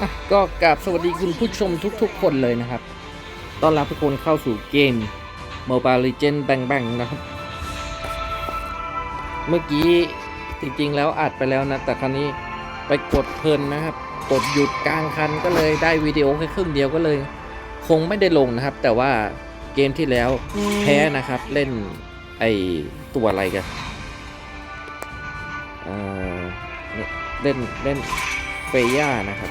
อะก็กราบสวัสดีคุณผู้ชมทุกๆ คนเลยนะครับ ต้อนรับทุกคนเข้าสู่เกม Mobile Legends Bang Bang นะครับ เมื่อกี้จริงๆแล้วอัดไปแล้วนะ แต่คราวนี้ไปกดเพลินนะครับ กดหยุดกลางคันก็เลยได้วิดีโอแค่ครึ่งเดียวก็เลย คงไม่ได้ลงนะครับ แต่ว่าเกมที่แล้วแพ้นะครับ เล่นไอตัวอะไรกันเออเล่นเล่นเฟย่านะครับ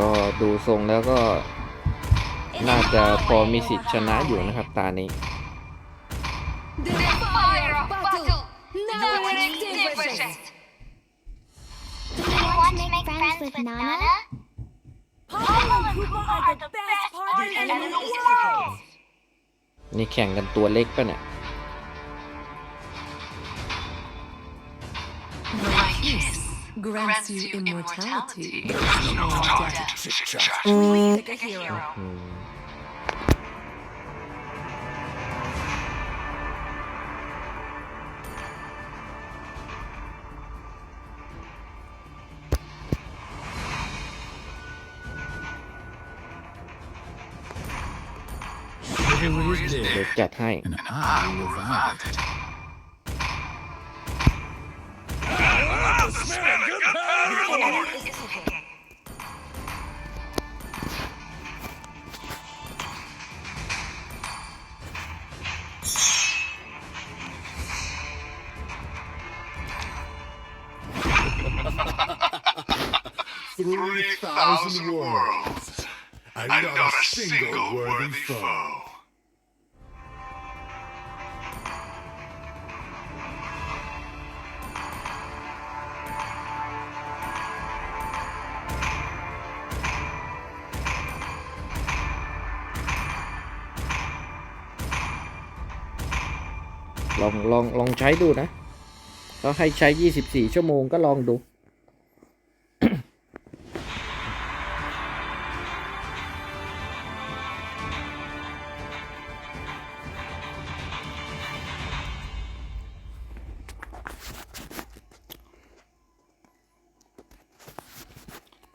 ก็ดูทรงแล้วก็ น่าจะพอมีสิทธิ์ชนะอยู่นะครับตานี้ นี่แข่งกันตัวเล็กปะเนี่ย Yes. grants you immortality. Chit-chat. Like a hero. อืม Chivalry is เดี๋ยว dead, จัดให้ and I will revive it. Three thousand worlds. I'm not, not a single, single worthy foe. ลองลองลองใช้ดูนะก็ให้ใช้ 24 ชั่วโมงก็ลองดู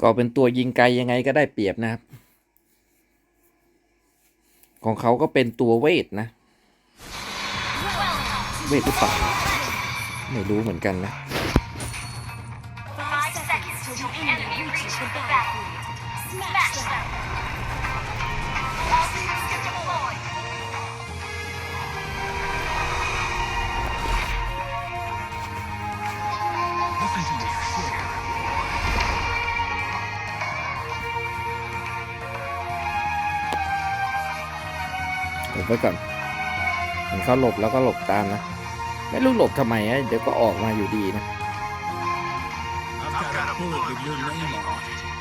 ก็เป็นตัวยิงไกลยังไงก็ได้เปรียบนะครับ ของเขาก็เป็นตัวเวทนะ เวทหรือเปล่าไม่รู้เหมือนกันนะ Five seconds till the enemy reaches the battlefield. Smash them. All systems deployed. หลบไว้ก่อนเห็นเขาหลบแล้วก็หลบตามนะ ไม่รู้หลบทำไมอะเดี๋ยวก็ออกมาอยู่ดีนะ I've got a bullet with your name on it.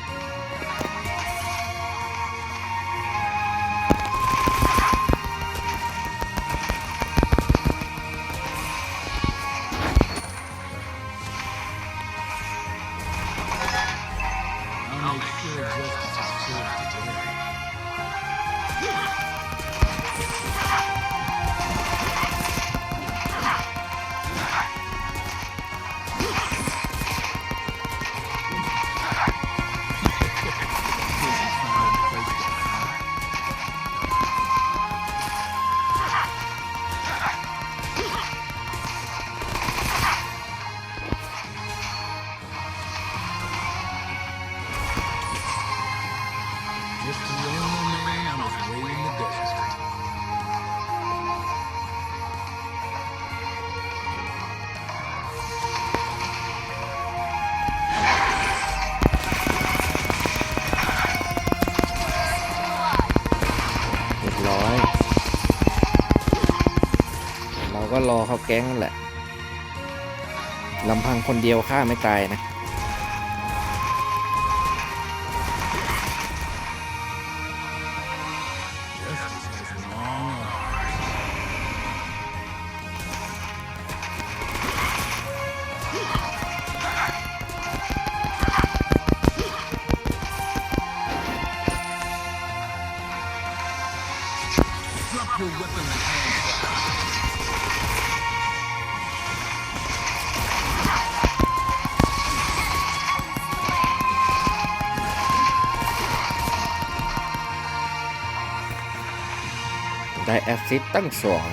้อย เราก็รอเขาแก๊งนั่นแหละลำพังคนเดียวฆ่าไม่ตายนะ ได้แอฟซิสตั้งสอง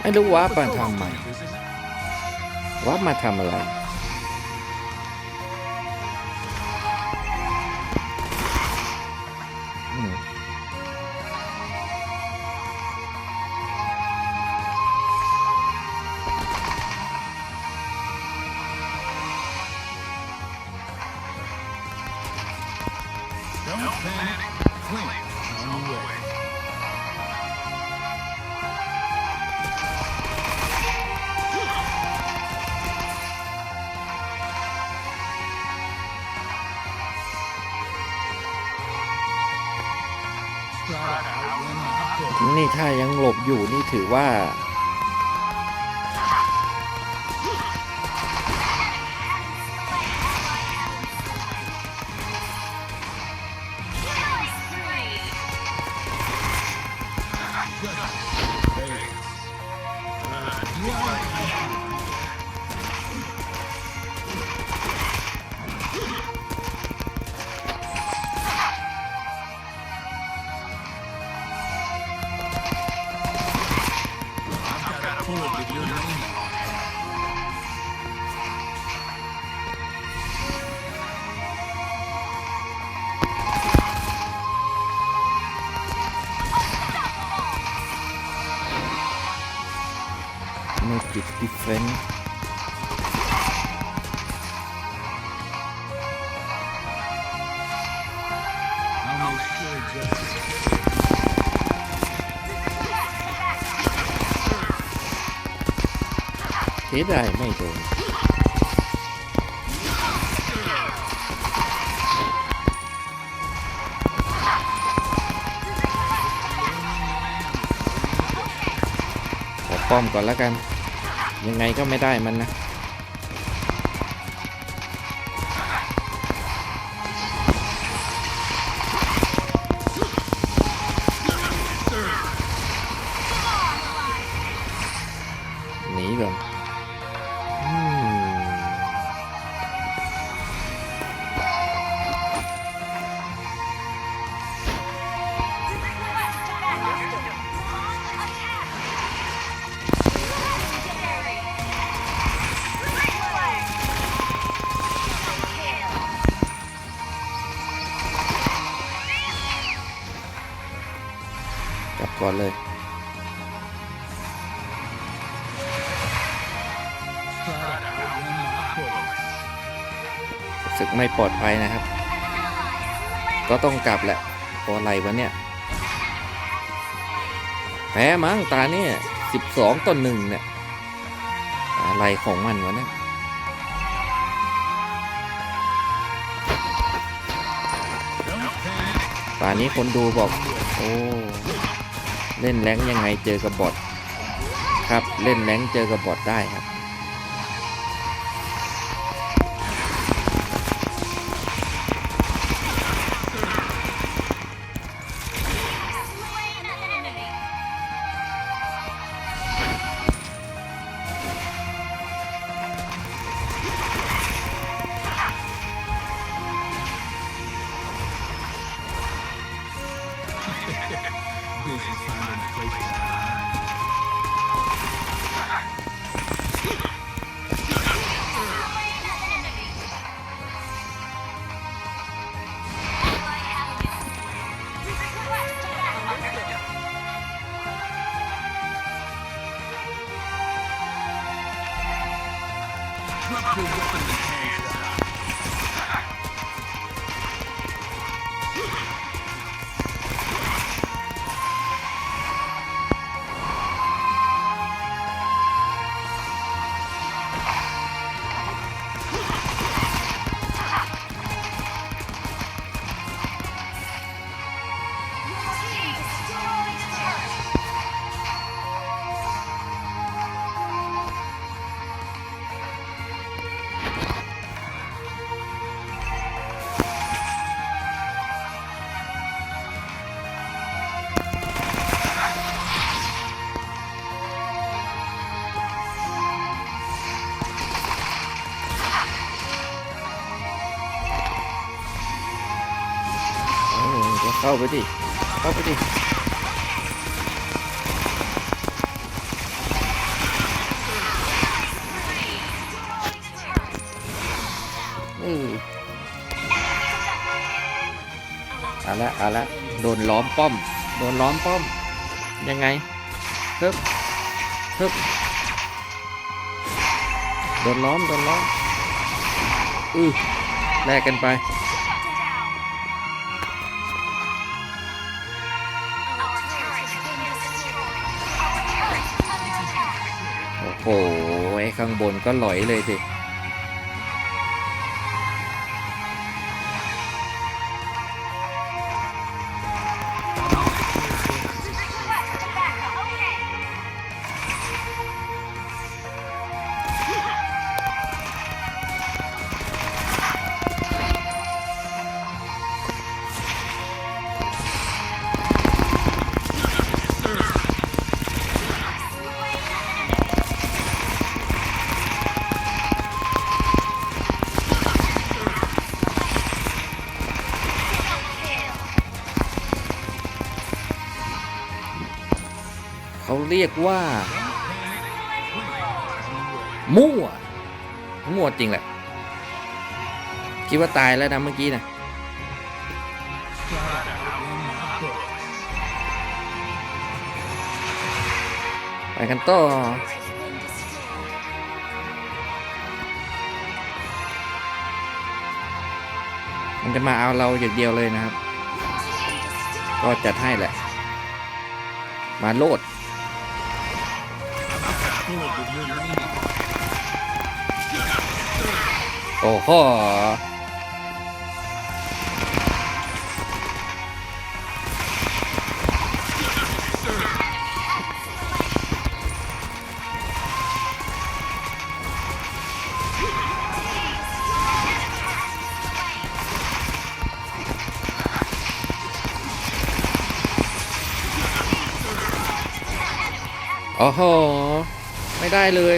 ไม่รู้ว่าปันทำไมว่ามาทำอะไร นี่ถ้ายังหลบอยู่นี่ถือว่า สียดายไม่โดนขอป้อมก่อนแล้วกัน ยังไงก็ไม่ได้มันนะหนีก่อน ศึกไม่ปลอดภัยนะครับ ก็ต้องกลับแหละเพราะอะไรวะเนี่ยแพ้มั้งตาเนี่ยสิบสองต่อหนึ่งเนี่ย อะไรของมันวะเนี่ยป่านนี้คนดูบอก โอ้เล่นแรงยังไงเจอกับบอทครับเล่นแรงเจอกับบอทได้ครับ เข้าไปดิ เข้าไปดิอือเอาละเอาละโดนล้อมป้อม โดนล้อมป้อม ยังไงเฮึบเฮึบโดนล้อม โดนล้อม อือแลกกันไป โอ้ยข้างบนก็หลอยเลยสิ เขาเรียกว่า มั่ว มั่วจริงแหละ คิดว่าตายแล้วนะเมื่อกี้นะไปกันต่อมันจะมาเอาเราอย่างเดียวเลยนะครับ ก็จัดให้แหละ มาโลด Bullet โอ้โหโอ้โห ไม่ได้เลย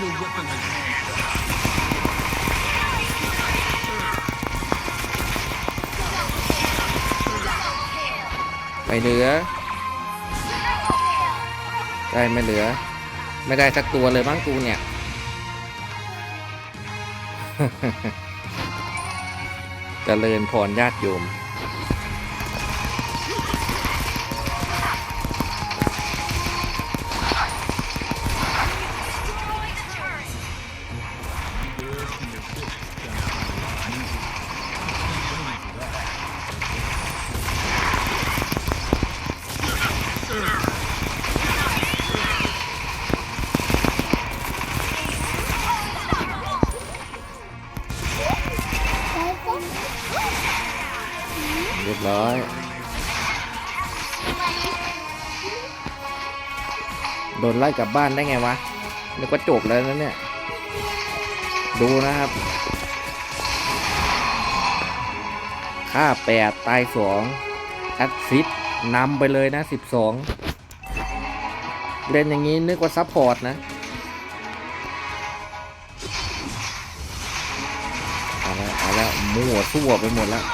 your weapon and hands up. ไม่เหลือ ได้ไม่เหลือ ไม่ได้สักตัวเลยบ้างกูเนี่ยเจริญพรญาติโยม เรียบร้อยโดนไล่กลับบ้านได้ไงวะนึกว่าจบแล้วนะเนี่ย ดูนะครับค่าแปดตายสองแอดซิดนำไปเลยนะสิบสองเล่นอย่างนี้นึกว่าซัพพอร์ตนะเอาแล้วเอาแล้วมั่วทั่วไปหมดแล้ว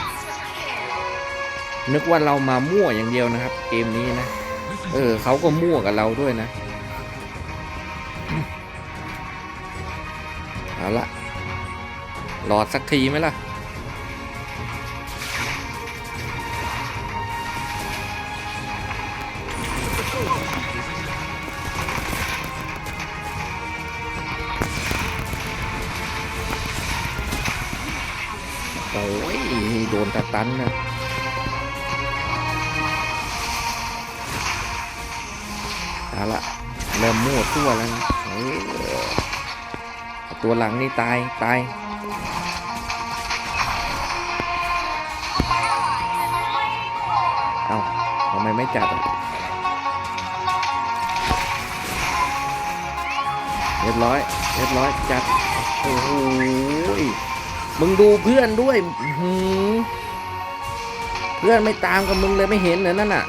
นึกว่าเรามามั่วอย่างเดียวนะครับ เกมนี้นะ เออเขาก็มั่วกับเราด้วยนะ เอาละหลอดสักทีไหมล่ะ โอ้ยโดนตะตันนะ เอาละเริ่มมั่วทั่วแล้วนะตัวหลังนี่ตาย ตายเอ้าทำไมไม่จัดเรียบร้อย เรียบร้อย จัด โอ้โหยมึงดูเพื่อนด้วยเพื่อนไม่ตามกับมึงเลยไม่เห็นเหรอนั่นน่ะ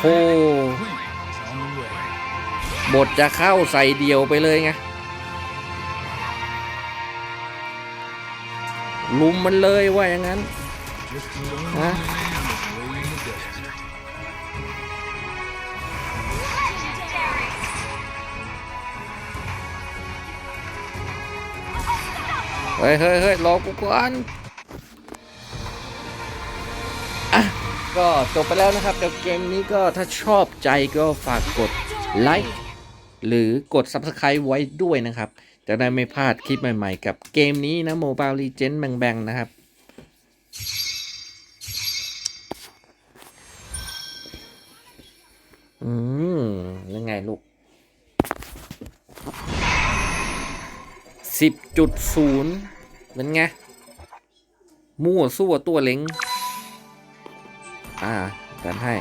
โทษ on the way. บทจะเข้าใส่เดียวไปเลยไงลุมมันเลยว่าอย่างนั้น Just a lonely Huh? man away in the desert. Legendary. เฮ้ยเฮ้ยเฮ้ยรอกูก่อน ก็จบไปแล้วนะครับกับเกมนี้ก็ถ้าชอบใจก็ฝากกดไลค์หรือกด Subscribe ไว้ด้วยนะครับ จะได้ไม่พลาดคลิปใหม่ๆ กับเกมนี้นะ Mobile Legends แบงแบงนะครับ อืมยังไงลูกสิบจุดศูนย์เป็นไง มั่วสู้ตัวเล็ง อ่ากันให้